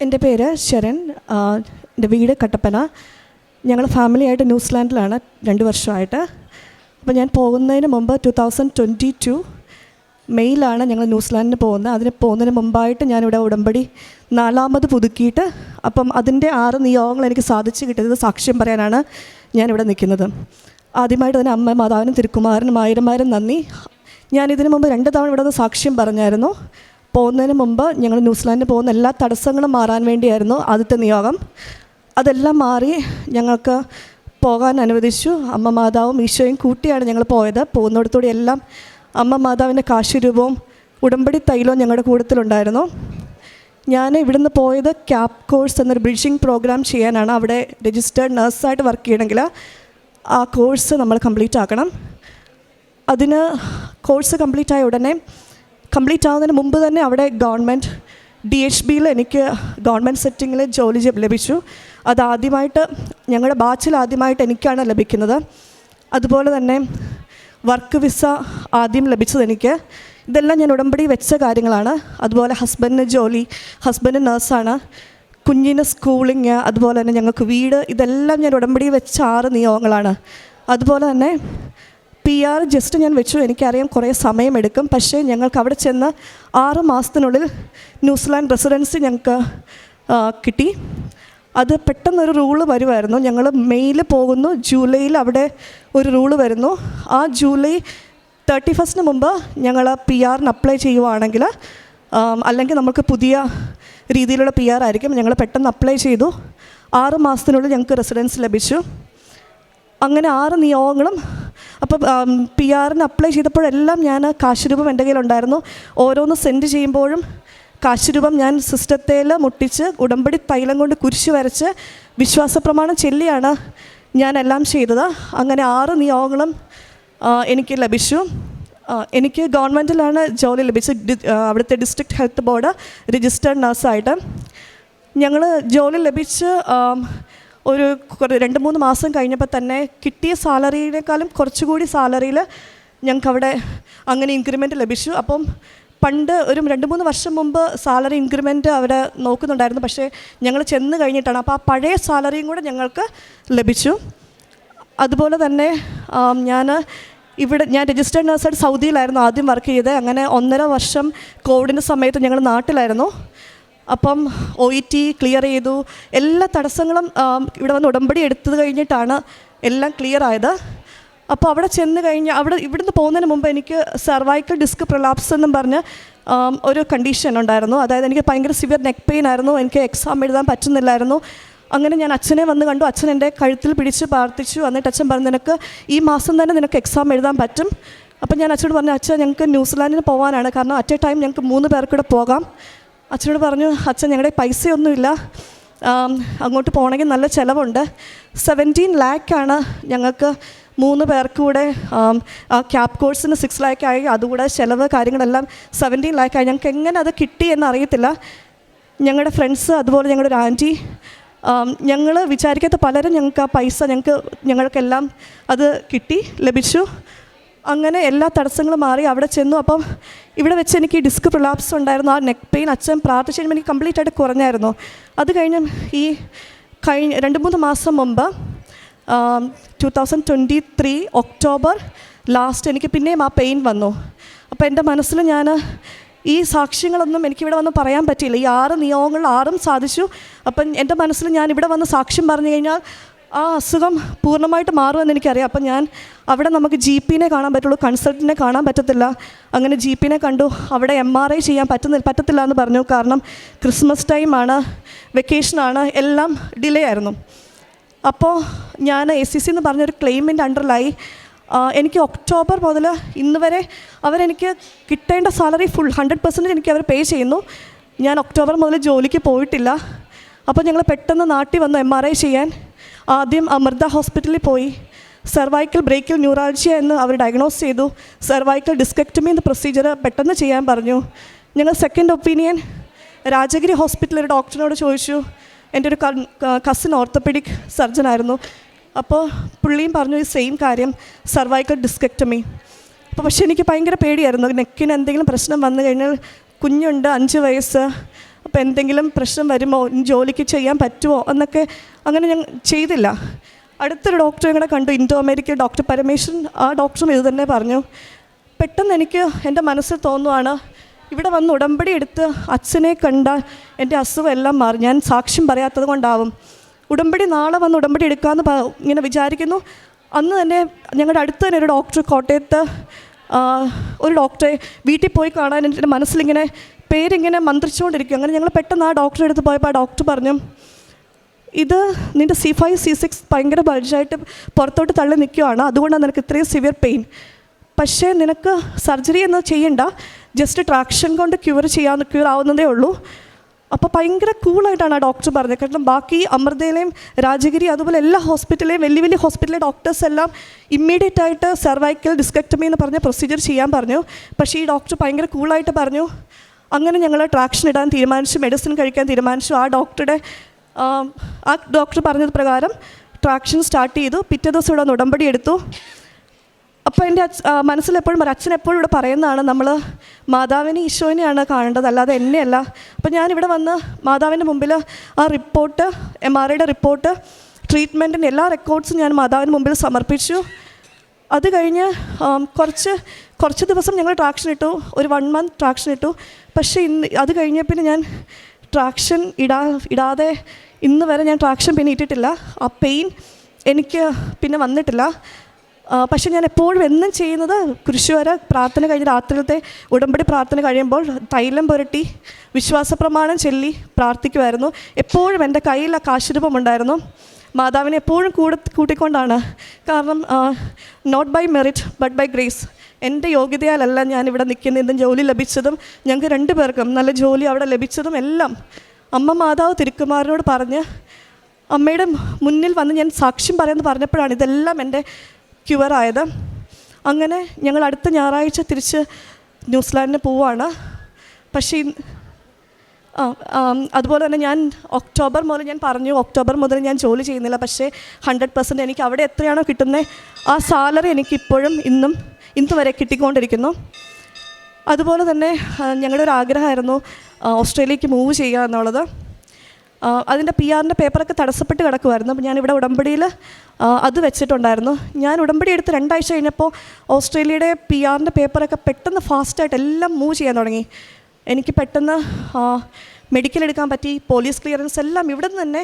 എന്റെ പേര് ശരൺ. എന്റെ വീട് കട്ടപ്പന. ഞങ്ങൾ ഫാമിലിയായിട്ട് ന്യൂസിലാൻഡിലാണ് രണ്ട് വർഷമായിട്ട്. അപ്പോൾ ഞാൻ പോകുന്നതിന് മുമ്പ് ടു തൗസൻഡ് ട്വന്റി ടു മെയ്യിലാണ് ഞങ്ങൾ ന്യൂസിലാൻഡിന് പോകുന്നത്. അതിന് പോകുന്നതിന് മുമ്പായിട്ട് ഞാനിവിടെ ഉടമ്പടി നാലാമത് പുതുക്കിയിട്ട് അപ്പം അതിന്റെ ആറ് നിയോഗങ്ങൾ എനിക്ക് സാധിച്ചു കിട്ടിയത് സാക്ഷ്യം പറയാനാണ് ഞാനിവിടെ നിൽക്കുന്നത്. ആദ്യമായിട്ട് തന്നെ അമ്മ മാതാവിനും തിരുക്കുമാരനും ആയിരമായിരം നന്ദി. ഞാൻ ഇതിനു മുമ്പ് രണ്ട് തവണ ഇവിടെ നിന്ന് സാക്ഷ്യം പറഞ്ഞായിരുന്നു. പോകുന്നതിന് മുമ്പ് ഞങ്ങൾ ന്യൂസിലാൻഡിൽ പോകുന്ന എല്ലാ തടസ്സങ്ങളും മാറാൻ വേണ്ടിയായിരുന്നു ആദ്യത്തെ നിയോഗം. അതെല്ലാം മാറി ഞങ്ങൾക്ക് പോകാൻ അനുവദിച്ചു. അമ്മ മാതാവും ഈശോയും കൂട്ടിയാണ് ഞങ്ങൾ പോയത്. പോകുന്നിടത്തൂടെ എല്ലാം അമ്മ മാതാവിന്റെ കാശുരൂപവും ഉടമ്പടി തൈലവും ഞങ്ങളുടെ കൂട്ടത്തിലുണ്ടായിരുന്നു. ഞാൻ ഇവിടുന്ന് പോയത് ക്യാപ് കോഴ്സ് എന്നൊരു ബ്രിഡ്ജിങ് പ്രോഗ്രാം ചെയ്യാനാണ്. അവിടെ രജിസ്റ്റേർഡ് നഴ്സായിട്ട് വർക്ക് ചെയ്യണമെങ്കിൽ ആ കോഴ്സ് നമ്മൾ കംപ്ലീറ്റ് ആക്കണം അതിന് കോഴ്സ് കംപ്ലീറ്റ് ആയ ഉടനെ കംപ്ലീറ്റ് ആവുന്നതിന് മുമ്പ് തന്നെ അവിടെ ഗവൺമെന്റ് ഡി എച്ച് ബിയിൽ എനിക്ക് ഗവൺമെന്റ് സെറ്റിങ്ങിൽ ജോലി ലഭിച്ചു. അതാദ്യമായിട്ട് ഞങ്ങളുടെ ബാച്ചിൽ ആദ്യമായിട്ട് എനിക്കാണ് ലഭിക്കുന്നത്. അതുപോലെ തന്നെ വർക്ക് വിസ ആദ്യം ലഭിച്ചത് എനിക്ക്. ഇതെല്ലാം ഞാൻ ഉടമ്പടി വെച്ച കാര്യങ്ങളാണ്. അതുപോലെ ഹസ്ബൻഡിന് ജോലി ഹസ്ബൻഡ് നേഴ്സാണ്. കുഞ്ഞിന് സ്കൂളിങ് അതുപോലെ തന്നെ ഞങ്ങൾക്ക് വീട് ഇതെല്ലാം ഞാൻ ഉടമ്പടി വെച്ച ആറ് നിയോഗങ്ങളാണ്. അതുപോലെ തന്നെ പി ആർ ജസ്റ്റ് ഞാൻ വെച്ചു. എനിക്കറിയാം കുറേ സമയമെടുക്കും. പക്ഷേ ഞങ്ങൾക്ക് അവിടെ ചെന്ന് ആറ് മാസത്തിനുള്ളിൽ ന്യൂസിലാൻഡ് റെസിഡൻസി ഞങ്ങൾക്ക് കിട്ടി. അത് പെട്ടെന്നൊരു റൂൾ വരുമായിരുന്നു ഞങ്ങൾ മെയ്യിൽ പോകുന്നു. ജൂലൈയിൽ അവിടെ ഒരു റൂൾ വരുന്നു. ആ ജൂലൈ തേർട്ടി ഫസ്റ്റിന് മുമ്പ് ഞങ്ങൾ പി ആറിന് അപ്ലൈ ചെയ്യുവാണെങ്കിൽ അല്ലെങ്കിൽ നമുക്ക് പുതിയ രീതിയിലുള്ള പി ആർ ആയിരിക്കും. ഞങ്ങൾ പെട്ടെന്ന് അപ്ലൈ ചെയ്തു. ആറ് മാസത്തിനുള്ളിൽ ഞങ്ങൾക്ക് റെസിഡൻസ് ലഭിച്ചു. അങ്ങനെ ആറ് നിയോഗങ്ങളും അപ്പം പി ആറിന് അപ്ലൈ ചെയ്തപ്പോഴെല്ലാം ഞാൻ കാശുരൂപം എന്റെ കയ്യിലുണ്ടായിരുന്നു. ഓരോന്ന് സെൻഡ് ചെയ്യുമ്പോഴും കാശുരൂപം ഞാൻ സിസ്റ്റത്തേൽ മുട്ടിച്ച് ഉടമ്പടി തൈലം കൊണ്ട് കുരിശ് വരച്ച് വിശ്വാസപ്രമാണം ചൊല്ലിയാണ് ഞാൻ എല്ലാം ചെയ്തത്. അങ്ങനെ ആറ് നിയോഗങ്ങളും എനിക്ക് ലഭിച്ചു. എനിക്ക് ഗവൺമെന്റിലാണ് ജോലി ലഭിച്ചത്. അവിടുത്തെ ഡിസ്ട്രിക്ട് ഹെൽത്ത് ബോർഡ് രജിസ്റ്റേർഡ് നഴ്സായിട്ട് ഞങ്ങൾ ജോലി ലഭിച്ച് ഒരു രണ്ട് മൂന്ന് മാസം കഴിഞ്ഞപ്പോൾ തന്നെ കിട്ടിയ സാലറിയേക്കാളും കുറച്ചുകൂടി സാലറിയിൽ ഞങ്ങൾക്ക് അവിടെ അങ്ങനെ ഇൻക്രിമെന്റ് ലഭിച്ചു. അപ്പം പണ്ട് ഒരു രണ്ട് മൂന്ന് വർഷം മുമ്പ് സാലറി ഇൻക്രിമെന്റ് അവിടെ നോക്കുന്നുണ്ടായിരുന്നു. പക്ഷേ ഞങ്ങൾ ചെന്ന് കഴിഞ്ഞിട്ടാണ്. അപ്പോൾ ആ പഴയ സാലറിയും കൂടെ ഞങ്ങൾക്ക് ലഭിച്ചു. അതുപോലെ തന്നെ ഞാൻ ഇവിടെ ഞാൻ രജിസ്റ്റേഡ് നഴ്സായിട്ട് സൗദിയിലായിരുന്നു ആദ്യം വർക്ക് ചെയ്തത്. അങ്ങനെ ഒന്നര വർഷം കോവിഡിന്റെ സമയത്ത് ഞങ്ങൾ നാട്ടിലായിരുന്നു. അപ്പം ഒ ഇ ടി ക്ലിയർ ചെയ്തു. എല്ലാ തടസ്സങ്ങളും ഇവിടെ വന്ന് ഉടമ്പടി എടുത്തത് കഴിഞ്ഞിട്ടാണ് എല്ലാം ക്ലിയർ ആയത്. അപ്പോൾ അവിടെ ചെന്ന് കഴിഞ്ഞ് അവിടെ ഇവിടുന്ന് പോകുന്നതിന് മുമ്പ് എനിക്ക് സർവൈക്കൽ ഡിസ്ക് പ്രലാപ്സ് എന്നും പറഞ്ഞ് ഒരു കണ്ടീഷൻ ഉണ്ടായിരുന്നു. അതായത് എനിക്ക് ഭയങ്കര സിവിയർ നെക്ക് പെയിൻ ആയിരുന്നു. എനിക്ക് എക്സാം എഴുതാൻ പറ്റുന്നില്ലായിരുന്നു. അങ്ങനെ ഞാൻ അച്ഛനെ വന്ന് കണ്ടു. അച്ഛൻ എന്റെ കഴുത്തിൽ പിടിച്ച് പ്രാർത്ഥിച്ചു. എന്നിട്ട് അച്ഛൻ പറഞ്ഞു നിനക്ക് ഈ മാസം തന്നെ നിനക്ക് എക്സാം എഴുതാൻ പറ്റും. അപ്പം ഞാൻ അച്ഛനോട് പറഞ്ഞു അച്ഛൻ ഞങ്ങൾക്ക് ന്യൂസിലാൻഡിന് പോകാനാണ് കാരണം അറ്റ് എ ടൈം ഞങ്ങൾക്ക് മൂന്ന് പേർക്കൂടെ പോകാം. അച്ഛനോട് പറഞ്ഞു അച്ഛൻ ഞങ്ങളുടെ പൈസയൊന്നുമില്ല. അങ്ങോട്ട് പോകണമെങ്കിൽ നല്ല ചിലവുണ്ട്. സെവന്റീൻ ലാക്കാണ് ഞങ്ങൾക്ക് മൂന്ന് പേർക്ക് കൂടെ ആ ക്യാപ് കോഴ്സിന് സിക്സ് ലാക്കായി അതുകൂടെ ചിലവ് കാര്യങ്ങളെല്ലാം സെവന്റീൻ ലാക്കായി ഞങ്ങൾക്ക് എങ്ങനെ അത് കിട്ടി എന്നറിയത്തില്ല. ഞങ്ങളുടെ ഫ്രണ്ട്സ് അതുപോലെ ഞങ്ങളുടെ ഒരു ആന്റി ഞങ്ങൾ വിചാരിക്കാത്ത പലരും ഞങ്ങൾക്ക് ആ പൈസ ഞങ്ങൾക്ക് ഞങ്ങൾക്കെല്ലാം അത് കിട്ടി ലഭിച്ചു. അങ്ങനെ എല്ലാ തടസ്സങ്ങളും മാറി അവിടെ ചെന്നു. അപ്പം ഇവിടെ വെച്ച് എനിക്ക് ഡിസ്ക് പ്രൊലാപ്സ് ഉണ്ടായിരുന്നു. ആ നെക്ക് പെയിൻ അച്ഛൻ പ്രാർത്ഥിച്ച് കഴിയുമ്പോൾ എനിക്ക് കംപ്ലീറ്റ് ആയിട്ട് കുറഞ്ഞായിരുന്നു. അത് കഴിഞ്ഞ് ഈ കഴിഞ്ഞ രണ്ട് മൂന്ന് മാസം മുമ്പ് two thousand twenty three October last എനിക്ക് പിന്നെയും ആ പെയിൻ വന്നു. അപ്പോൾ എന്റെ മനസ്സിൽ ഞാൻ ഈ സാക്ഷ്യങ്ങളൊന്നും എനിക്കിവിടെ വന്ന് പറയാൻ പറ്റിയില്ല. ഈ ആറ് നിയോഗങ്ങൾ ആറും സാധിച്ചു. അപ്പം എന്റെ മനസ്സിൽ ഞാൻ ഇവിടെ വന്ന് സാക്ഷ്യം പറഞ്ഞു കഴിഞ്ഞാൽ ആ അസുഖം പൂർണമായിട്ട് മാറുമെന്ന് എനിക്കറിയാം. അപ്പം ഞാൻ അവിടെ നമുക്ക് ജി പിനെ കാണാൻ പറ്റുള്ളൂ കൺസൾട്ടിനെ കാണാൻ പറ്റത്തില്ല. അങ്ങനെ ജി പിനെ കണ്ടു അവിടെ എം ആർ ഐ ചെയ്യാൻ പറ്റുന്ന പറ്റത്തില്ല എന്ന് പറഞ്ഞു. കാരണം ക്രിസ്മസ് ടൈമാണ് വെക്കേഷനാണ് എല്ലാം ഡിലേ ആയിരുന്നു. അപ്പോൾ ഞാൻ എ സി സി എന്ന് പറഞ്ഞൊരു ക്ലെയിമിന്റെ അണ്ടറിലായി എനിക്ക് ഒക്ടോബർ മുതൽ ഇന്ന് വരെ അവരെനിക്ക് കിട്ടേണ്ട സാലറി ഫുൾ ഹൺഡ്രഡ് പെർസെന്റേജ് എനിക്ക് അവർ പേ ചെയ്യുന്നു. ഞാൻ ഒക്ടോബർ മുതൽ ജോലിക്ക് പോയിട്ടില്ല. അപ്പോൾ ഞങ്ങൾ പെട്ടെന്ന് നാട്ടിൽ വന്നു എം ആർ ഐ ചെയ്യാൻ. ആദ്യം അമൃത ഹോസ്പിറ്റലിൽ പോയി. സെർവൈക്കൽ ബ്രേക്കിൽ ന്യൂറാൾജിയ എന്ന് അവർ ഡയഗ്നോസ് ചെയ്തു. സെർവൈക്കൽ ഡിസ്കെക്ടമി എന്ന പ്രൊസീജിയർ പെട്ടെന്ന് ചെയ്യാൻ പറഞ്ഞു. ഞങ്ങൾ സെക്കൻഡ് ഒപ്പീനിയൻ രാജഗിരി ഹോസ്പിറ്റലിൽ ഒരു ഡോക്ടറിനോട് ചോദിച്ചു. എന്റെ ഒരു കസിൻ സർജൻ ആയിരുന്നു. അപ്പോൾ പുള്ളിയും പറഞ്ഞു ഈ സെയിം കാര്യം സർവൈക്കൽ ഡിസ്കെക്ടമി അപ്പോൾ പക്ഷേ എനിക്ക് ഭയങ്കര പേടിയായിരുന്നു. നെക്കിന് എന്തെങ്കിലും പ്രശ്നം വന്നു കഴിഞ്ഞാൽ കുഞ്ഞുണ്ട് അഞ്ച് വയസ്സ്. അപ്പോൾ എന്തെങ്കിലും പ്രശ്നം വരുമോ? ജോലിക്ക് ചെയ്യാൻ പറ്റുമോ? എന്നൊക്കെ അങ്ങനെ ഞാൻ ചെയ്തില്ല. അടുത്തൊരു ഡോക്ടറെ കൂടെ കണ്ടു ഇൻഡോ അമേരിക്ക ഡോക്ടർ പരമേശ്വരൻ. ആ ഡോക്ടറും ഇത് തന്നെ പറഞ്ഞു പെട്ടെന്ന് എനിക്ക് എന്റെ മനസ്സിൽ തോന്നുവാണ് ഇവിടെ വന്ന് ഉടമ്പടി എടുത്ത് അച്ഛനെ കണ്ട എന്റെ അസുഖം എല്ലാം മാറി. ഞാൻ സാക്ഷ്യം പറയാത്തത് കൊണ്ടാവും. ഉടമ്പടി നാളെ വന്ന് ഉടമ്പടി എടുക്കാമെന്ന് ഇങ്ങനെ വിചാരിക്കുന്നു. അന്ന് തന്നെ ഞങ്ങളുടെ അടുത്ത് തന്നെ ഒരു ഡോക്ടർ കോട്ടയത്ത് ഒരു ഡോക്ടറെ വീട്ടിൽ പോയി കാണാൻ എന്റെ മനസ്സിലിങ്ങനെ പേരിങ്ങനെ മന്ത്രിച്ചുകൊണ്ടിരിക്കും. അങ്ങനെ ഞങ്ങൾ പെട്ടെന്ന് ആ ഡോക്ടറെ അടുത്ത് പോയപ്പോൾ ആ ഡോക്ടർ പറഞ്ഞു ഇത് നിന്റെ സി ഫൈവ് സി സിക്സ് ഭയങ്കര ബൾജായിട്ട് പുറത്തോട്ട് തള്ളി നിൽക്കുവാണ് അതുകൊണ്ടാണ് നിനക്ക് ഇത്രയും സിവിയർ പെയിൻ പക്ഷേ നിനക്ക് സർജറി എന്ന് ചെയ്യണ്ട. ജസ്റ്റ് ട്രാക്ഷൻ കൊണ്ട് ക്യൂർ ചെയ്യാൻ ക്യൂർ ആവുന്നതേ ഉള്ളൂ. അപ്പോൾ ഭയങ്കര കൂളായിട്ടാണ് ആ ഡോക്ടർ പറഞ്ഞത്. കാരണം ബാക്കി അമൃതയിലെയും രാജഗിരി അതുപോലെ എല്ലാ ഹോസ്പിറ്റലിലെയും വലിയ വലിയ ഹോസ്പിറ്റലിലെ ഡോക്ടേഴ്സ് എല്ലാം ഇമ്മീഡിയറ്റ് ആയിട്ട് സർവൈക്കൽ ഡിസ്കക്ടമി എന്ന് പറഞ്ഞ പ്രൊസീജിയർ ചെയ്യാൻ പറഞ്ഞു. പക്ഷേ ഈ ഡോക്ടർ ഭയങ്കര കൂളായിട്ട് പറഞ്ഞു അങ്ങനെ ഞങ്ങൾ ട്രാക്ഷൻ ഇടാൻ തീരുമാനിച്ചു മെഡിസിൻ കഴിക്കാൻ തീരുമാനിച്ചു. ആ ഡോക്ടറുടെ ആ, ഡോക്ടർ പറഞ്ഞത് പ്രകാരം ട്രാക്ഷൻ സ്റ്റാർട്ട് ചെയ്തു. പിറ്റേ ദിവസം ഇവിടെ വന്ന് ഉടമ്പടി എടുത്തു. അപ്പോൾ എന്റെ മനസ്സിലെപ്പോഴും അച്ഛൻ എപ്പോഴും ഇവിടെ പറയുന്നതാണ് നമ്മൾ മാതാവിനെ ഈശോനെയാണ് കാണേണ്ടത് അല്ലാതെ എന്നെയല്ല. അപ്പോൾ ഞാനിവിടെ വന്ന് മാതാവിന്റെ മുമ്പിൽ ആ റിപ്പോർട്ട് എം ആർ ഐയുടെ റിപ്പോർട്ട് ട്രീറ്റ്മെന്റിന്റെ എല്ലാ റെക്കോർഡ്സും ഞാൻ മാതാവിന് മുമ്പിൽ സമർപ്പിച്ചു. അത് കഴിഞ്ഞ് കുറച്ച് കുറച്ച് ദിവസം ഞങ്ങൾ ട്രാക്ഷൻ ഇട്ടു. ഒരു വൺ മന്ത് ട്രാക്ഷൻ ഇട്ടു. പക്ഷേ ഇന്ന് അത് കഴിഞ്ഞ പിന്നെ ഞാൻ ട്രാക്ഷൻ ഇടാ ഇടാതെ ഇന്ന് വരെ ഞാൻ ട്രാക്ഷൻ പിന്നെ ഇട്ടിട്ടില്ല. ആ പെയിൻ എനിക്ക് പിന്നെ വന്നിട്ടില്ല. പക്ഷെ ഞാൻ എപ്പോഴും എന്നും ചെയ്യുന്നത് കുരിശുവര പ്രാർത്ഥന കഴിഞ്ഞ രാത്രിയിലത്തെ ഉടമ്പടി പ്രാർത്ഥന കഴിയുമ്പോൾ തൈലം പുരട്ടി വിശ്വാസപ്രമാണം ചൊല്ലി പ്രാർത്ഥിക്കുമായിരുന്നു എപ്പോഴും എന്റെ കയ്യിൽ ആ കാശുരൂപം ഉണ്ടായിരുന്നു. മാതാവിനെ എപ്പോഴും കൂടെ കൂട്ടിക്കൊണ്ടാണ്. കാരണം not by merit but by grace എന്റെ യോഗ്യതയാലല്ല ഞാനിവിടെ നിൽക്കുന്നതും. ജോലി ലഭിച്ചതും ഞങ്ങൾക്ക് രണ്ടു പേർക്കും നല്ല ജോലി അവിടെ ലഭിച്ചതും എല്ലാം അമ്മ മാതാവ് തിരുക്കുമാരനോട് പറഞ്ഞ് അമ്മയുടെ മുന്നിൽ വന്ന് ഞാൻ സാക്ഷ്യം പറയുമെന്ന് പറഞ്ഞപ്പോഴാണ് ഇതെല്ലാം എന്റെ ക്യുവറായത് അങ്ങനെ ഞങ്ങൾ അടുത്ത ഞായറാഴ്ച തിരിച്ച് ന്യൂസിലാൻഡിന് പോവാണ്. പക്ഷേ അതുപോലെ തന്നെ ഞാൻ ഒക്ടോബർ മുതൽ ഞാൻ പറഞ്ഞു ഒക്ടോബർ മുതൽ ഞാൻ ജോലി ചെയ്യുന്നില്ല. പക്ഷേ ഹൺഡ്രഡ് പെർസെന്റ് എനിക്ക് അവിടെ എത്രയാണോ കിട്ടുന്നത് ആ സാലറി എനിക്ക് ഇപ്പോഴും ഇന്നും ഇന്ന് വരെ കിട്ടിക്കൊണ്ടിരിക്കുന്നു. അതുപോലെ തന്നെ ഞങ്ങളുടെ ഒരു ആഗ്രഹമായിരുന്നു ഓസ്ട്രേലിയക്ക് മൂവ് ചെയ്യുക എന്നുള്ളത്. അതിന്റെ പി ആറിന്റെ പേപ്പറൊക്കെ തടസ്സപ്പെട്ട് കിടക്കുമായിരുന്നു അപ്പോൾ ഞാനിവിടെ ഉടമ്പടിയിൽ അത് വെച്ചിട്ടുണ്ടായിരുന്നു. ഞാൻ ഉടമ്പടി എടുത്ത് രണ്ടാഴ്ച കഴിഞ്ഞപ്പോൾ ഓസ്ട്രേലിയയുടെ പി ആറിന്റെ പേപ്പറൊക്കെ പെട്ടെന്ന് ഫാസ്റ്റായിട്ട് എല്ലാം മൂവ് ചെയ്യാൻ തുടങ്ങി. എനിക്ക് പെട്ടെന്ന് മെഡിക്കൽ എടുക്കാൻ പറ്റി പോലീസ് ക്ലിയറൻസ് എല്ലാം ഇവിടെ നിന്ന് തന്നെ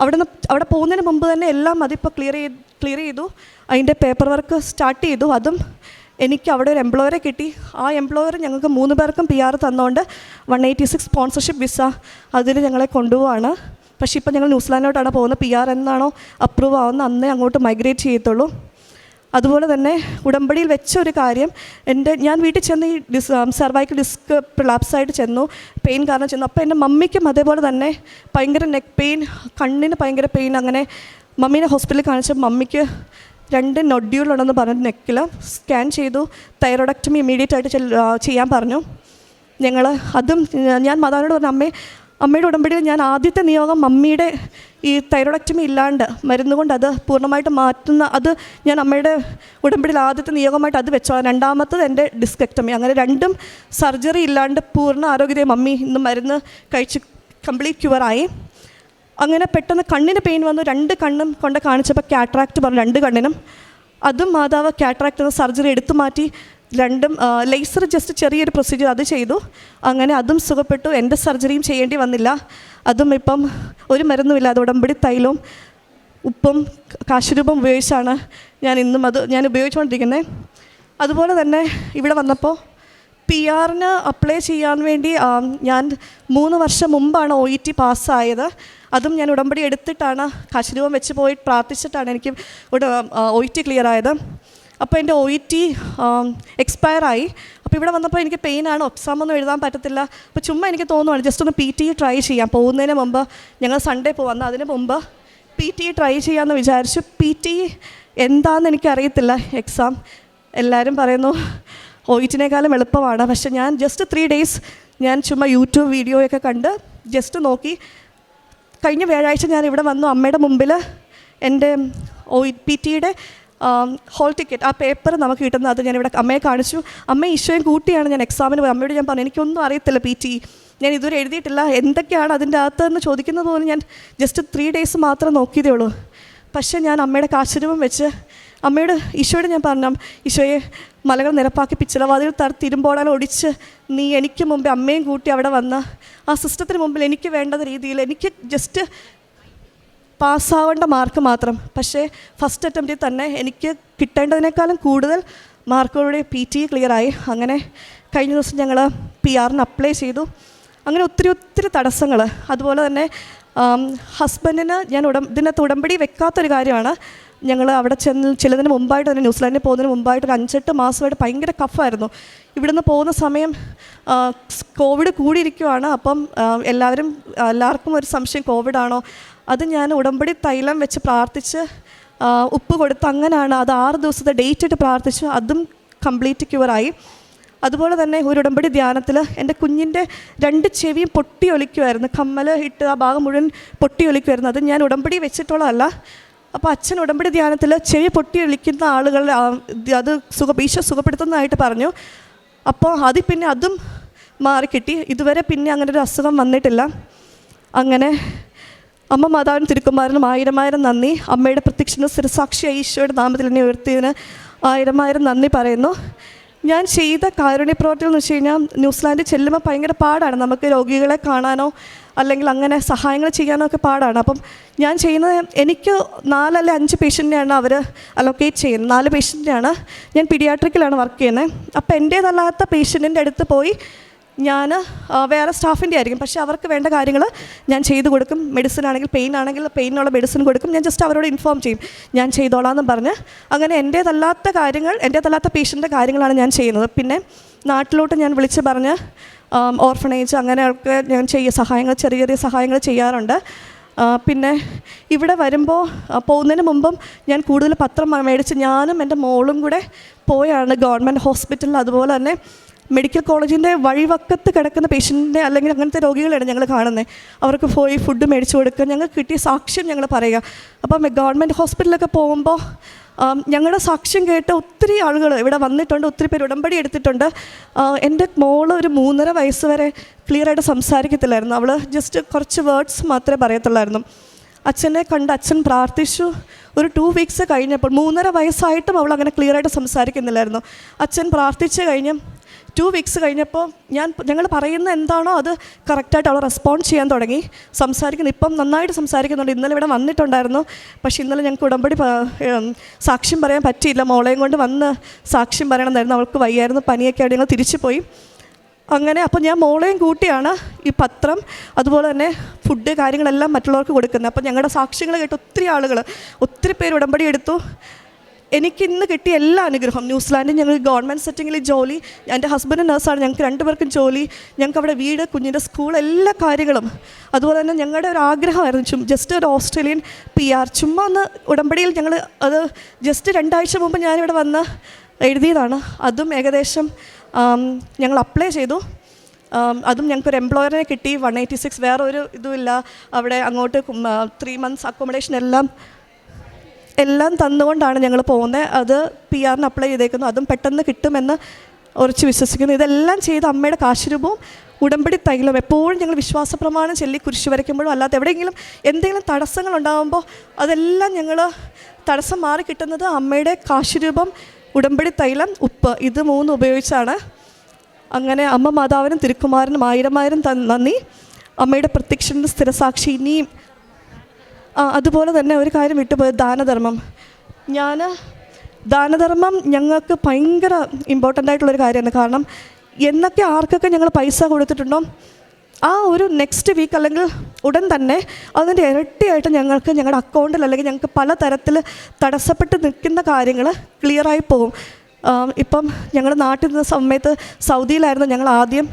അവിടെ നിന്ന് അവിടെ പോകുന്നതിന് മുമ്പ് തന്നെ എല്ലാം അതിപ്പോൾ ക്ലിയർ ചെയ്ത് ക്ലിയർ ചെയ്തു. അതിന്റെ പേപ്പർ വർക്ക് സ്റ്റാർട്ട് ചെയ്തു. അതും എനിക്ക് അവിടെ ഒരു എംപ്ലോയറെ കിട്ടി. ആ എംപ്ലോയർ ഞങ്ങൾക്ക് മൂന്ന് പേർക്കും പി ആർ തന്നുകൊണ്ട് one eighty six sponsorship visa അതിൽ ഞങ്ങളെ കൊണ്ടുപോവാണ്. പക്ഷേ ഇപ്പോൾ ഞങ്ങൾ ന്യൂസിലാൻഡിലോട്ടാണ് പോകുന്നത്. പി ആർ എന്നാണോ അപ്രൂവ് ആവുന്ന അന്നേ അങ്ങോട്ട് മൈഗ്രേറ്റ് ചെയ്യത്തുള്ളൂ. അതുപോലെ തന്നെ ഉടമ്പടിയിൽ വെച്ച ഒരു കാര്യം. എന്റെ ഞാൻ വീട്ടിൽ ചെന്ന് ഈ ഡിസ് സർവൈക്കൽ ഡിസ്ക് ആയിട്ട് ചെന്നു പെയിൻ കാരണം ചെന്നു. അപ്പോൾ എന്റെ മമ്മിക്കും അതേപോലെ തന്നെ ഭയങ്കര നെക്ക് പെയിൻ കണ്ണിന് ഭയങ്കര പെയിൻ അങ്ങനെ മമ്മീനെ ഹോസ്പിറ്റലിൽ കാണിച്ച മമ്മിക്ക് രണ്ട് നൊഡ്യൂളുണ്ടെന്ന് പറഞ്ഞു നെക്കിൽ സ്കാൻ ചെയ്തു. തൈറോയിഡക്ടമി ഇമ്മീഡിയറ്റ് ആയിട്ട് ചെയ്യാൻ പറഞ്ഞു. ഞങ്ങൾ അതും ഞാൻ മദാനോട് പറഞ്ഞു അമ്മേ അമ്മയുടെ ഉടമ്പടിയിൽ ഞാൻ ആദ്യത്തെ നിയോഗം മമ്മിയുടെ ഈ തൈറോയിഡക്ടമി ഇല്ലാണ്ട് മരുന്ന് കൊണ്ട് അത് പൂർണമായിട്ട് മാറ്റുന്ന അത് ഞാൻ അമ്മയുടെ ഉടമ്പടിയിൽ ആദ്യത്തെ നിയോഗമായിട്ട് അത് വെച്ചോ. രണ്ടാമത്തത് എന്റെ ഡിസ്കെക്ടമി. അങ്ങനെ രണ്ടും സർജറി ഇല്ലാണ്ട് പൂർണ ആരോഗ്യതയെ മമ്മി ഇന്ന് മരുന്ന് കഴിച്ച് കംപ്ലീറ്റ് ക്യൂറായി. അങ്ങനെ പെട്ടെന്ന് കണ്ണിന് പെയിൻ വന്നു. രണ്ട് കണ്ണും കൊണ്ട് കാണിച്ചപ്പോൾ ക്യാട്രാക്റ്റ് പറഞ്ഞു രണ്ട് കണ്ണിനും. അതും മാതാവ് കാട്രാക്ട് എന്ന സർജറി എടുത്തു മാറ്റി. രണ്ടും ലേസർ ജസ്റ്റ് ചെറിയൊരു പ്രൊസീജിയർ അത് ചെയ്തു. അങ്ങനെ അതും സുഖപ്പെട്ടു. എന്റെ സർജറിയും ചെയ്യേണ്ടി വന്നില്ല. അതും ഇപ്പം ഒരു മരുന്നുമില്ല അത് ഉടമ്പടി തൈലവും ഉപ്പും കാശുരൂപം ഉപയോഗിച്ചാണ് ഞാൻ ഇന്നും അത് ഞാൻ ഉപയോഗിച്ചുകൊണ്ടിരിക്കുന്നത് അതുപോലെ തന്നെ ഇവിടെ വന്നപ്പോൾ പി ആറിന് അപ്ലൈ ചെയ്യാൻ വേണ്ടി ഞാൻ മൂന്ന് വർഷം മുമ്പാണ് ഒ ഇ ടി പാസ്സായത് അതും ഞാൻ ഉടമ്പടി എടുത്തിട്ടാണ് കാശുരൂപം വെച്ച് പോയി പ്രാർത്ഥിച്ചിട്ടാണ് എനിക്ക് ഒ ഇ ടി ക്ലിയർ ആയത്. അപ്പോൾ എന്റെ ഒ ഇ ടി എക്സ്പയറായി അപ്പോൾ ഇവിടെ വന്നപ്പോൾ എനിക്ക് പെയിനാണ് എക്സാം ഒന്നും എഴുതാൻ പറ്റത്തില്ല. അപ്പോൾ ചുമ്മാ എനിക്ക് തോന്നുവാണ്. ജസ്റ്റ് ഒന്ന് പി ടി ട്രൈ ചെയ്യാം. പോകുന്നതിന് മുമ്പ് ഞങ്ങൾ സൺഡേ പോകുന്ന അതിന് മുമ്പ് പി ടി ട്രൈ ചെയ്യാമെന്ന് വിചാരിച്ചു. പി ടി എന്താണെന്ന് എനിക്കറിയത്തില്ല. എക്സാം എല്ലാവരും പറയുന്നു ഒ ഇ ടിനേക്കാളും എളുപ്പമാണ്. പക്ഷെ ഞാൻ ജസ്റ്റ് ത്രീ ഡേയ്സ് ഞാൻ ചുമ്മാ യൂട്യൂബ് വീഡിയോയൊക്കെ കണ്ട് ജസ്റ്റ് നോക്കി. കഴിഞ്ഞ വ്യാഴാഴ്ച ഞാൻ ഇവിടെ വന്നു. അമ്മയുടെ മുമ്പിൽ എന്റെ ഒ പി ടിയുടെ ഹോൾ ടിക്കറ്റ് ആ പേപ്പർ നമുക്ക് കിട്ടുന്ന അത് ഞാൻ ഇവിടെ അമ്മയെ കാണിച്ചു. അമ്മ ഈശോയും കൂട്ടിയാണ് ഞാൻ എക്സാമിന് പോയി. അമ്മയോട് ഞാൻ പറഞ്ഞു എനിക്കൊന്നും അറിയത്തില്ല പി ടി ഞാൻ ഇതുവരെ എഴുതിയിട്ടില്ല. എന്തൊക്കെയാണ് അതിന്റെ അകത്തെന്ന് ചോദിക്കുന്നത് പോലും ഞാൻ ജസ്റ്റ് ത്രീ ഡേയ്സ് മാത്രം നോക്കിയതേ ഉള്ളൂ. പക്ഷേ ഞാൻ അമ്മയുടെ കാശുരൂപം വെച്ച് അമ്മയോട് ഈശോയോട് ഞാൻ പറഞ്ഞു ഈശോയെ മലകൾ നിരപ്പാക്കി പിച്ചിലവാതിൽ തർ തിരുമ്പോടാൽ ഒടിച്ച് നീ എനിക്ക് മുമ്പേ അമ്മയും കൂട്ടി അവിടെ വന്ന് ആ സിസ്റ്റത്തിന് മുമ്പിൽ എനിക്ക് വേണ്ടത് രീതിയിൽ എനിക്ക് ജസ്റ്റ് പാസ്സാവേണ്ട മാർക്ക് മാത്രം. പക്ഷേ ഫസ്റ്റ് അറ്റംപ്റ്റിൽ തന്നെ എനിക്ക് കിട്ടേണ്ടതിനേക്കാളും കൂടുതൽ മാർക്കോടെ പി ടി ക്ലിയറായി അങ്ങനെ കഴിഞ്ഞ ദിവസം ഞങ്ങൾ പി ആറിന് അപ്ലൈ ചെയ്തു. അങ്ങനെ ഒത്തിരി ഒത്തിരി തടസ്സങ്ങൾ അതുപോലെ തന്നെ ഹസ്ബൻഡിന് ഞാൻ ഉടം ഇതിനകത്ത് ഉടമ്പടി വെക്കാത്തൊരു കാര്യമാണ്. ഞങ്ങൾ അവിടെ ചെന്ന് ചിലതിന് മുമ്പായിട്ട് തന്നെ ന്യൂസിലാൻഡിൽ പോകുന്നതിന് മുമ്പായിട്ട് ഒരു അഞ്ചെട്ട് മാസമായിട്ട് ഭയങ്കര കഫായിരുന്നു ഇവിടുന്ന് പോകുന്ന സമയം കോവിഡ് കൂടിയിരിക്കുവാണ്. അപ്പം എല്ലാവരും എല്ലാവർക്കും ഒരു സംശയം കോവിഡാണോ അത് ഞാൻ ഉടമ്പടി തൈലം വെച്ച് പ്രാർത്ഥിച്ച് ഉപ്പ് കൊടുത്ത് അങ്ങനെയാണ് അത് ആറ് ദിവസത്തെ ഡേറ്റ് ഇട്ട് പ്രാർത്ഥിച്ചു. അതും കംപ്ലീറ്റ് ക്യൂറായി അതുപോലെ തന്നെ ഒരു ഉടമ്പടി ധ്യാനത്തിൽ എന്റെ കുഞ്ഞിന്റെ രണ്ട് ചെവിയും പൊട്ടി ഒലിക്കുമായിരുന്നു കമ്മൽ ഇട്ട് ആ ഭാഗം മുഴുവൻ പൊട്ടി ഒലിക്കുമായിരുന്നു അത് ഞാൻ ഉടമ്പടി വെച്ചിട്ടുള്ളതല്ല. അപ്പോൾ അച്ഛൻ ഉടമ്പടി ധ്യാനത്തിൽ ചെവി പൊട്ടി ഒലിക്കുന്ന ആളുകൾ അത് സുഖ ഈശോ സുഖപ്പെടുത്തുന്നതായിട്ട് പറഞ്ഞു. അപ്പോൾ അതിൽ പിന്നെ അതും മാറിക്കിട്ടി. ഇതുവരെ പിന്നെ അങ്ങനെ ഒരു അസുഖം വന്നിട്ടില്ല. അങ്ങനെ അമ്മ മാതാവിനും തിരുക്കുമാരനും ആയിരം ആയിരം നന്ദി. അമ്മയുടെ പ്രത്യക്ഷന് സ്ഥിരസാക്ഷിയായി ഈശോയുടെ നാമത്തിൽ എന്നെ ഉയർത്തിയതിന് ആയിരം ആയിരം നന്ദി പറയുന്നു. ഞാൻ ചെയ്ത കാരുണ്യ പ്രവർത്തികൾ എന്ന് വെച്ച് കഴിഞ്ഞാൽ ന്യൂസിലാൻഡിൽ ചെല്ലുമ്പോൾ ഭയങ്കര പാടാണ്. നമുക്ക് രോഗികളെ കാണാനോ അല്ലെങ്കിൽ അങ്ങനെ സഹായങ്ങൾ ചെയ്യാനോ ഒക്കെ പാടാണ്. അപ്പം ഞാൻ ചെയ്യുന്നത് എനിക്ക് നാലല്ല അഞ്ച് പേഷ്യന്റിനെയാണ് അവർ അലോക്കേറ്റ് ചെയ്യുന്നത്. നാല് പേഷ്യന്റിനെയാണ് ഞാൻ പീഡിയാട്രിക്കിലാണ് വർക്ക് ചെയ്യുന്നത്. അപ്പോൾ എന്റേതല്ലാത്ത പേഷ്യന്റിന്റെ അടുത്ത് പോയി ഞാൻ വേറെ സ്റ്റാഫിന്റെ ആയിരിക്കും. പക്ഷേ അവർക്ക് വേണ്ട കാര്യങ്ങൾ ഞാൻ ചെയ്തു കൊടുക്കും. മെഡിസിൻ ആണെങ്കിൽ പെയിൻ ആണെങ്കിൽ പെയിനുള്ള മെഡിസിൻ കൊടുക്കും. ഞാൻ ജസ്റ്റ് അവരോട് ഇൻഫോം ചെയ്യും. ഞാൻ ചെയ്തോളാം എന്ന് പറഞ്ഞ്. അങ്ങനെ എന്റേതല്ലാത്ത കാര്യങ്ങൾ എന്റേതല്ലാത്ത പേഷ്യന്റെ കാര്യങ്ങളാണ് ഞാൻ ചെയ്യുന്നത്. പിന്നെ നാട്ടിലോട്ട് ഞാൻ വിളിച്ച് പറഞ്ഞ് ഓർഫണേജ് അങ്ങനെയൊക്കെ ഞാൻ ചെയ്യ സഹായങ്ങൾ ചെറിയ ചെറിയ സഹായങ്ങൾ ചെയ്യാറുണ്ട്. പിന്നെ ഇവിടെ വരുമ്പോൾ പോകുന്നതിന് മുമ്പും ഞാൻ കൂടുതൽ പത്രം മേടിച്ച് ഞാനും എന്റെ മോളും കൂടെ പോയാണ് ഗവൺമെന്റ് ഹോസ്പിറ്റലിൽ. അതുപോലെ തന്നെ മെഡിക്കൽ കോളേജിന്റെ വഴിവക്കത്ത് കിടക്കുന്ന പേഷ്യന്റിനെ അല്ലെങ്കിൽ അങ്ങനത്തെ രോഗികളെയാണ് ഞങ്ങൾ കാണുന്നത് അവർക്ക് പോയി ഫുഡ് മേടിച്ചു കൊടുക്കുക ഞങ്ങൾക്ക് കിട്ടിയ സാക്ഷ്യം ഞങ്ങൾ പറയുക. അപ്പം ഗവൺമെന്റ് ഹോസ്പിറ്റലൊക്കെ പോകുമ്പോൾ ഞങ്ങളുടെ സാക്ഷ്യം കേട്ട ഒത്തിരി ആളുകൾ ഇവിടെ വന്നിട്ടുണ്ട് ഒത്തിരി പേര് ഉടമ്പടി എടുത്തിട്ടുണ്ട്. എന്റെ മോൾ ഒരു മൂന്നര വയസ്സ് വരെ ക്ലിയറായിട്ട് സംസാരിക്കത്തില്ലായിരുന്നു. അവൾ ജസ്റ്റ് കുറച്ച് വേർഡ്സ് മാത്രമേ പറയത്തുള്ളായിരുന്നു. അച്ഛനെ കണ്ട് അച്ഛൻ പ്രാർത്ഥിച്ചു. ഒരു ടു വീക്സ് കഴിഞ്ഞപ്പോൾ മൂന്നര വയസ്സായിട്ടും അവൾ അങ്ങനെ ക്ലിയറായിട്ട് സംസാരിക്കുന്നില്ലായിരുന്നു. അച്ഛൻ പ്രാർത്ഥിച്ച് കഴിഞ്ഞ് ടു വീക്സ് കഴിഞ്ഞപ്പോൾ ഞാൻ ഞങ്ങൾ പറയുന്ന എന്താണോ അത് കറക്റ്റായിട്ട് അവൾ റെസ്പോണ്ട് ചെയ്യാൻ തുടങ്ങി. സംസാരിക്കുന്നു ഇപ്പം നന്നായിട്ട് സംസാരിക്കുന്നുണ്ട്. ഇന്നലെ ഇവിടെ വന്നിട്ടുണ്ടായിരുന്നു. പക്ഷേ ഇന്നലെ ഞങ്ങൾക്ക് ഉടമ്പടി സാക്ഷ്യം പറയാൻ പറ്റിയില്ല. മോളെയും കൊണ്ട് വന്ന് സാക്ഷ്യം പറയണമെന്നായിരുന്നു അവൾക്ക് വയ്യായിരുന്നു. പനിയൊക്കെ ആയിട്ട് ഞങ്ങൾ തിരിച്ചു പോയി അങ്ങനെ അപ്പോൾ ഞാൻ മോളെയും കൂട്ടിയാണ് ഈ പത്രം അതുപോലെ തന്നെ ഫുഡ് കാര്യങ്ങളെല്ലാം മറ്റുള്ളവർക്ക് കൊടുക്കുന്നത്. അപ്പോൾ ഞങ്ങളുടെ സാക്ഷ്യങ്ങൾ കേട്ട് ഒത്തിരി ആളുകൾ ഒത്തിരി പേര് ഉടമ്പടി എടുത്തു. എനിക്ക് ഇന്ന് കിട്ടിയ എല്ലാ അനുഗ്രഹം ന്യൂസിലാൻഡിൽ ഞങ്ങൾ ഗവൺമെന്റ് സെറ്റിങ്ങിൽ ജോലി എന്റെ ഹസ്ബൻഡ് നേഴ്സാണ് ഞങ്ങൾക്ക് രണ്ടുപേർക്കും ജോലി ഞങ്ങൾക്ക് അവിടെ വീട് കുഞ്ഞിന്റെ സ്കൂൾ എല്ലാ കാര്യങ്ങളും. അതുപോലെ തന്നെ ഞങ്ങളുടെ ഒരു ആഗ്രഹമായിരുന്നു. ചും ജസ്റ്റ് ഒരു ഓസ്ട്രേലിയൻ പി ആർ ചുമ്മാ ഒന്ന് ഉടമ്പടിയിൽ ഞങ്ങൾ അത് ജസ്റ്റ് രണ്ടാഴ്ച മുമ്പ് ഞാനിവിടെ വന്ന് എഴുതിയതാണ്. അതും ഏകദേശം ഞങ്ങൾ അപ്ലൈ ചെയ്തു. അതും ഞങ്ങൾക്കൊരു എംപ്ലോയറിനെ കിട്ടി. വൺ എയ്റ്റി സിക്സ് വേറൊരു ഇതുമില്ല. അവിടെ അങ്ങോട്ട് ത്രീ മന്ത്സ് അക്കോമഡേഷൻ എല്ലാം എല്ലാം തന്നുകൊണ്ടാണ് ഞങ്ങൾ പോകുന്നത്. അത് പി ആറിന് അപ്ലൈ ചെയ്തേക്കുന്നു. അതും പെട്ടെന്ന് കിട്ടുമെന്ന് ഉറച്ച് വിശ്വസിക്കുന്നു. ഇതെല്ലാം ചെയ്ത് അമ്മയുടെ കാശുരൂപവും ഉടമ്പടി തൈലം എപ്പോഴും ഞങ്ങൾ വിശ്വാസ പ്രമാണം ചൊല്ലി കുരിശ് വരയ്ക്കുമ്പോഴും അല്ലാതെ എവിടെയെങ്കിലും എന്തെങ്കിലും തടസ്സങ്ങൾ ഉണ്ടാകുമ്പോൾ അതെല്ലാം ഞങ്ങൾ തടസ്സം മാറി കിട്ടുന്നത് അമ്മയുടെ കാശുരൂപം ഉടമ്പടി തൈലം ഉപ്പ്. ഇത് മൂന്ന് ഉപയോഗിച്ചാണ്. അങ്ങനെ അമ്മ മാതാവിനും തിരുക്കുമാരനും ആയിരം ആയിരം നന്ദി. അമ്മയുടെ പ്രത്യക്ഷന്റെ സ്ഥിരസാക്ഷി ഇനിയും അതുപോലെ തന്നെ ഒരു കാര്യം വിട്ടുപോയത് ദാനധർമ്മം. ഞാൻ ദാനധർമ്മം ഞങ്ങൾക്ക് ഭയങ്കര ഇമ്പോർട്ടന്റ് ആയിട്ടുള്ളൊരു കാര്യമാണ്. കാരണം എന്നൊക്കെ ആർക്കൊക്കെ ഞങ്ങൾ പൈസ കൊടുത്തിട്ടുണ്ടോ ആ ഒരു നെക്സ്റ്റ് വീക്ക് അല്ലെങ്കിൽ ഉടൻ തന്നെ അതിന്റെ ഇരട്ടിയായിട്ട് ഞങ്ങൾക്ക് ഞങ്ങളുടെ അക്കൗണ്ടിൽ അല്ലെങ്കിൽ ഞങ്ങൾക്ക് പല തരത്തിൽ തടസ്സപ്പെട്ട് നിൽക്കുന്ന കാര്യങ്ങൾ ക്ലിയറായി പോകും. ഇപ്പം ഞങ്ങൾ നാട്ടിൽ നിന്ന സമയത്ത് സൗദിയിലായിരുന്നു ഞങ്ങൾ ആദ്യം.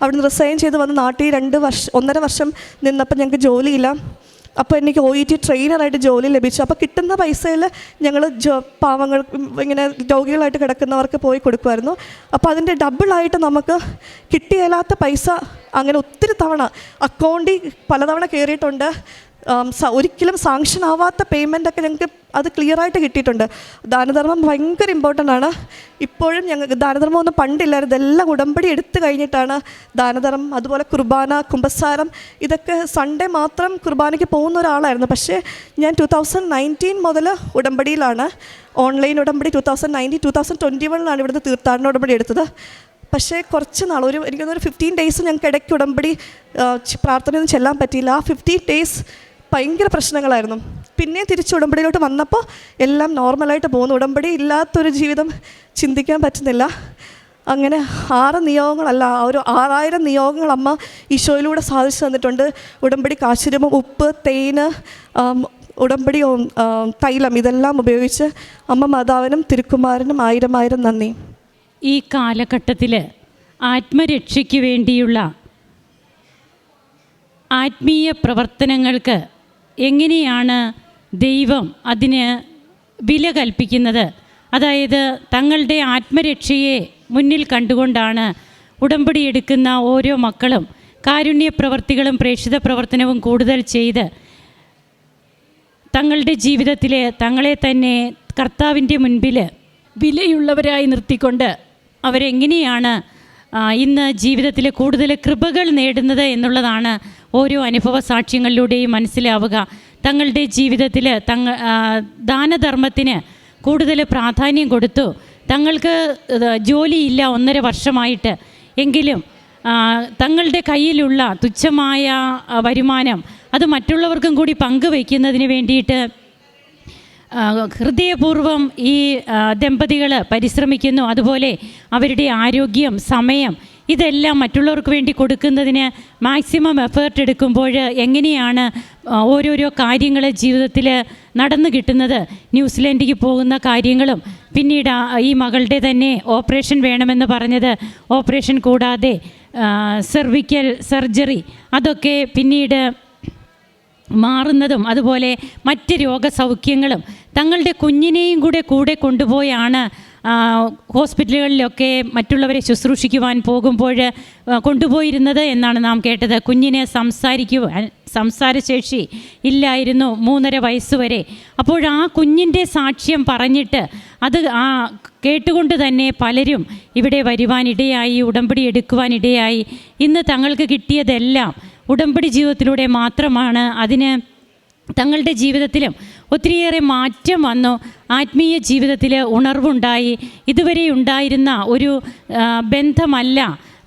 അവിടുന്ന് റിസൈൻ ചെയ്ത് വന്ന് നാട്ടിൽ രണ്ട് വർഷം ഒന്നര വർഷം നിന്നപ്പോൾ ഞങ്ങൾക്ക് ജോലിയില്ല. അപ്പോൾ എനിക്ക് ഒ ഇ ടി ട്രെയിനറായിട്ട് ജോലി ലഭിച്ചു. അപ്പോൾ കിട്ടുന്ന പൈസയിൽ ഞങ്ങൾ ജോ പാവങ്ങൾ ഇങ്ങനെ രോഗികളായിട്ട് കിടക്കുന്നവർക്ക് പോയി കൊടുക്കുമായിരുന്നു. അപ്പോൾ അതിന്റെ ഡബിളായിട്ട് നമുക്ക് കിട്ടിയല്ലാത്ത പൈസ അങ്ങനെ ഒത്തിരി തവണ അക്കൗണ്ടിൽ പലതവണ കയറിയിട്ടുണ്ട് ഒരിക്കലും സാങ്ഷൻ ആവാത്ത പേയ്മെന്റ് ഒക്കെ ഞങ്ങൾക്ക് അത് ക്ലിയർ ആയിട്ട് കിട്ടിയിട്ടുണ്ട്. ദാനധർമ്മം ഭയങ്കര ഇമ്പോർട്ടന്റ് ആണ്. ഇപ്പോഴും ഞങ്ങൾക്ക് ദാനധർമ്മം ഒന്നും പണ്ടില്ലായിരുന്നു. ഇതെല്ലാം ഉടമ്പടി എടുത്തു കഴിഞ്ഞിട്ടാണ് ദാനധർമ്മം അതുപോലെ കുർബാന കുമ്പസാരം ഇതൊക്കെ സൺഡേ മാത്രം കുർബാനയ്ക്ക് പോകുന്ന ഒരാളായിരുന്നു. പക്ഷേ ഞാൻ ടു തൗസൻഡ് നയന്റീൻ മുതൽ ഉടമ്പടിയിലാണ്. ഓൺലൈൻ ഉടമ്പടി two thousand nineteen two thousand twenty വണ്ണിലാണ് ഇവിടുന്ന് തീർത്ഥാടന ഉടമ്പടി എടുത്തത്. പക്ഷേ കുറച്ച് നാൾ ഒരു എനിക്കൊന്നൊരു ഫിഫ്റ്റീൻ ഡേയ്സ് ഞങ്ങൾക്ക് ഇടയ്ക്ക് ഉടമ്പടി പ്രാർത്ഥനയൊന്നും ചെല്ലാൻ പറ്റിയില്ല. ആ ഫിഫ്റ്റീൻ ഡേയ്സ് ഭയങ്കര പ്രശ്നങ്ങളായിരുന്നു. പിന്നെ തിരിച്ച് ഉടമ്പടിയിലോട്ട് വന്നപ്പോൾ എല്ലാം നോർമലായിട്ട് പോകുന്നു. ഉടമ്പടി ഇല്ലാത്തൊരു ജീവിതം ചിന്തിക്കാൻ പറ്റുന്നില്ല. അങ്ങനെ ആറ് നിയോഗങ്ങളല്ല ഒരു ആറായിരം നിയോഗങ്ങൾ അമ്മ ഈശോയിലൂടെ സാധിച്ചു തന്നിട്ടുണ്ട്. ഉടമ്പടി കാശുരമം ഉപ്പ് തേന് ഉടമ്പടി തൈലം ഇതെല്ലാം ഉപയോഗിച്ച് അമ്മ മാതാവിനും തിരുക്കുമാരനും ആയിരം ആയിരം നന്ദി. ഈ കാലഘട്ടത്തിൽ ആത്മരക്ഷയ്ക്ക് വേണ്ടിയുള്ള ആത്മീയ പ്രവർത്തനങ്ങൾക്ക് എങ്ങനെയാണ് ദൈവം അതിന് വില കൽപ്പിക്കുന്നത്? അതായത് തങ്ങളുടെ ആത്മരക്ഷയെ മുന്നിൽ കണ്ടുകൊണ്ടാണ് ഉടമ്പടി എടുക്കുന്ന ഓരോ മക്കളും കാരുണ്യ പ്രവർത്തികളും പ്രേക്ഷിത പ്രവർത്തനവും കൂടുതൽ ചെയ്ത് തങ്ങളുടെ ജീവിതത്തിൽ തങ്ങളെ തന്നെ കർത്താവിന്റെ മുൻപിൽ വിലയുള്ളവരായി നിർത്തിക്കൊണ്ട് അവരെങ്ങനെയാണ് ഇന്ന് ജീവിതത്തിൽ കൂടുതൽ കൃപകൾ നേടുന്നത് എന്നുള്ളതാണ് ഓരോ അനുഭവ സാക്ഷ്യങ്ങളിലൂടെയും മനസ്സിലാവുക. തങ്ങളുടെ ജീവിതത്തിൽ തങ്ങ ദാനധർമ്മത്തിന് കൂടുതൽ പ്രാധാന്യം കൊടുത്തു. തങ്ങൾക്ക് ജോലിയില്ല ഒന്നര വർഷമായിട്ട്. എങ്കിലും തങ്ങളുടെ കയ്യിലുള്ള തുച്ഛമായ വരുമാനം അത് മറ്റുള്ളവർക്കും കൂടി പങ്കുവയ്ക്കുന്നതിന് വേണ്ടിയിട്ട് ഹൃദയപൂർവം ഹൃദയപൂർവം ഈ ദമ്പതികൾ പരിശ്രമിക്കുന്നു. അതുപോലെ അവരുടെ ആരോഗ്യം സമയം ഇതെല്ലാം മറ്റുള്ളവർക്ക് വേണ്ടി കൊടുക്കുന്നതിന് മാക്സിമം എഫേർട്ട് എടുക്കുമ്പോൾ എങ്ങനെയാണ് ഓരോരോ കാര്യങ്ങൾ ജീവിതത്തിൽ നടന്നു കിട്ടുന്നത്? ന്യൂസിലൻഡിലേക്ക് പോകുന്ന കാര്യങ്ങളും പിന്നീട് ഈ മകളുടെ തന്നെ ഓപ്പറേഷൻ വേണമെന്ന് പറഞ്ഞത് ഓപ്പറേഷൻ കൂടാതെ സെർവിക്കൽ സർജറി അതൊക്കെ പിന്നീട് മാറുന്നതും അതുപോലെ മറ്റ് രോഗസൗഖ്യങ്ങളും തങ്ങളുടെ കുഞ്ഞിനെയും കൂടെ കൂടെ കൊണ്ടുപോയാണ് ഹോസ്പിറ്റലുകളിലൊക്കെ മറ്റുള്ളവരെ ശുശ്രൂഷിക്കുവാൻ പോകുമ്പോൾ കൊണ്ടുപോയിരുന്നത് എന്നാണ് നാം കേട്ടത്. കുഞ്ഞിനെ സംസാരിക്കുവാൻ സംസാരശേഷി ഇല്ലായിരുന്നു മൂന്നര വയസ്സുവരെ അപ്പോൾ ആ കുഞ്ഞിന്റെ സാക്ഷ്യം പറഞ്ഞിട്ട് അത് ആ കേട്ടുകൊണ്ട് തന്നെ പലരും ഇവിടെ വരുവാനിടയായി ഉടമ്പടി എടുക്കുവാനിടയായി. ഇന്ന് തങ്ങൾക്ക് കിട്ടിയതെല്ലാം ഉടമ്പടി ജീവിതത്തിലൂടെ മാത്രമാണ്. അതിന് തങ്ങളുടെ ജീവിതത്തിലും ഒത്തിരിയേറെ മാറ്റം വന്നു. ആത്മീയ ജീവിതത്തിൽ ഉണർവുണ്ടായി. ഇതുവരെ ഉണ്ടായിരുന്ന ഒരു ബന്ധമല്ല.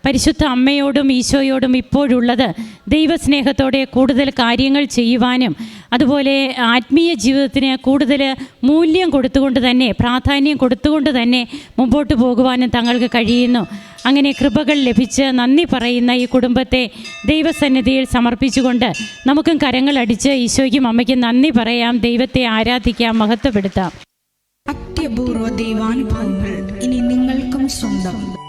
പരിശുദ്ധ അമ്മയോടും ഈശോയോടും ഇപ്പോഴുള്ളത് ദൈവസ്നേഹത്തോടെ കൂടുതൽ കാര്യങ്ങൾ ചെയ്യുവാനും അതുപോലെ ആത്മീയ ജീവിതത്തിന് കൂടുതൽ മൂല്യം കൊടുത്തുകൊണ്ട് തന്നെ പ്രാധാന്യം കൊടുത്തുകൊണ്ട് തന്നെ മുമ്പോട്ട് പോകുവാനും തങ്ങൾക്ക് കഴിയുന്നു. അങ്ങനെ കൃപകൾ ലഭിച്ച് നന്ദി പറയുന്ന ഈ കുടുംബത്തെ ദൈവസന്നിധിയിൽ സമർപ്പിച്ചുകൊണ്ട് നമുക്കും കരങ്ങളടിച്ച് ഈശോയ്ക്കും അമ്മയ്ക്കും നന്ദി പറയാം. ദൈവത്തെ ആരാധിക്കാം മഹത്വപ്പെടുത്താം. അത്യപൂർവ ദൈവാനുഭവങ്ങൾ ഇനി നിങ്ങൾക്കും സ്വന്തം.